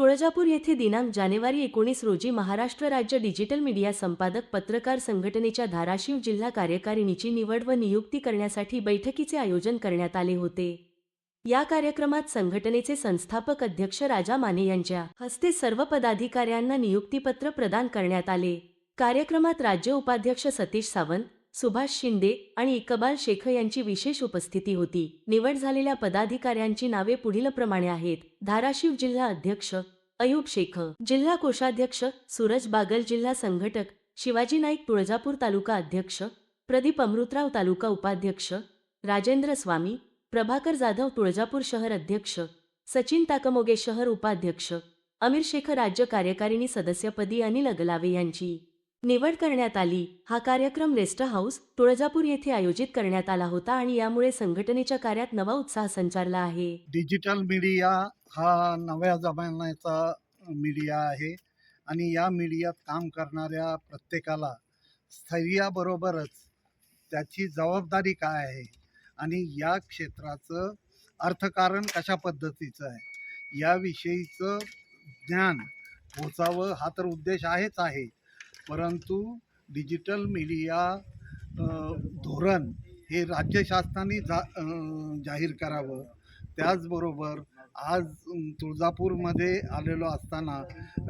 तुळजापूर येथे दिनांक जानेवारी एकोणीस रोजी महाराष्ट्र राज्य डिजिटल मीडिया संपादक पत्रकार संघटनेच्या धाराशिव जिल्हा कार्यकारिणीची निवड व नियुक्ती करण्यासाठी बैठकीचे आयोजन करण्यात आले होते. या कार्यक्रमात संघटनेचे संस्थापक अध्यक्ष राजा माने यांच्या हस्ते सर्व पदाधिकाऱ्यांना नियुक्तीपत्र प्रदान करण्यात आले. कार्यक्रमात राज्य उपाध्यक्ष सतीश सावंत सुभाष शिंदे आणि इकबाल शेख यांची विशेष उपस्थिती होती. निवड झालेल्या पदाधिकाऱ्यांची नावे पुढीलप्रमाणे आहेत. धाराशिव जिल्हा अध्यक्ष अयूब शेख जिल्हा कोषाध्यक्ष सूरज बागल जिल्हा संघटक शिवाजी नाईक तुळजापूर तालुका अध्यक्ष प्रदीप अमृतराव तालुका उपाध्यक्ष राजेंद्र स्वामी प्रभाकर जाधव तुळजापूर शहर अध्यक्ष सचिन ताकमोगे शहर उपाध्यक्ष अमीर शेख राज्य कार्यकारिणी सदस्यपदी अनिल अगलावे यांची निवड करण्यात आली. हा कार्यक्रम रेस्ट हाऊस तुळजापूर येथे आयोजित करण्यात आला होता आणि यामुळे संघटनेच्या कार्यात नवा उत्साह संचारला आहे. डिजिटल मीडिया हा नव्या जमान्याचा मीडिया आहे आणि या मीडियात काम करणाऱ्या प्रत्येकाला स्थैर्याबरोबरच त्याची जबाबदारी काय आहे आणि या क्षेत्राचं अर्थकारण कशा पद्धतीचं आहे याविषयीचं ज्ञान पोचावं हा तर उद्देश आहेच आहे. परंतु डिजिटल मीडिया धोरण हे राज्य शासनाने जा जाहीर करावं. त्याचबरोबर आज तुळजापूरमध्ये आलेलो असताना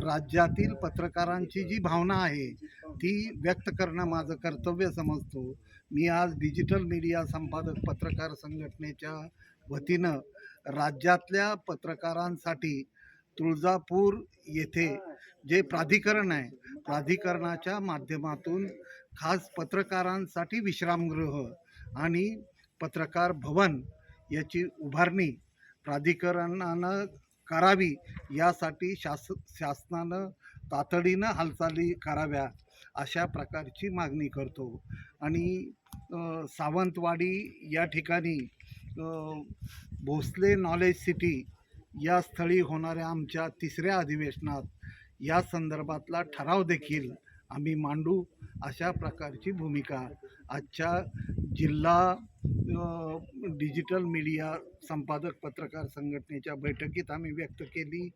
राज्यातील पत्रकारांची जी भावना आहे ती व्यक्त करणं माझं कर्तव्य समजतो. मी आज डिजिटल मीडिया संपादक पत्रकार संघटनेच्या वतीनं राज्यातल्या पत्रकारांसाठी तुळजापूर येथे जे प्राधिकरण आहे प्राधिकरणाच्या माध्यमातून खास पत्रकारांसाठी विश्रामगृह आणि पत्रकार भवन याची उभारणी प्राधिकरणानं करावी यासाठी शास शासनानं तातडीनं हालचाली कराव्या अशा प्रकारची मागणी करतो. आणि सावंतवाडी या ठिकाणी भोसले नॉलेज सिटी या स्थळी होणाऱ्या आमच्या तिसऱ्या अधिवेशनात या संदर्भातला ठराव देखील आम्ही मांडू अशा प्रकारची भूमिका. आजच्या जिल्हा डिजिटल मीडिया संपादक पत्रकार संघटनेच्या बैठकीत आम्ही व्यक्त केली.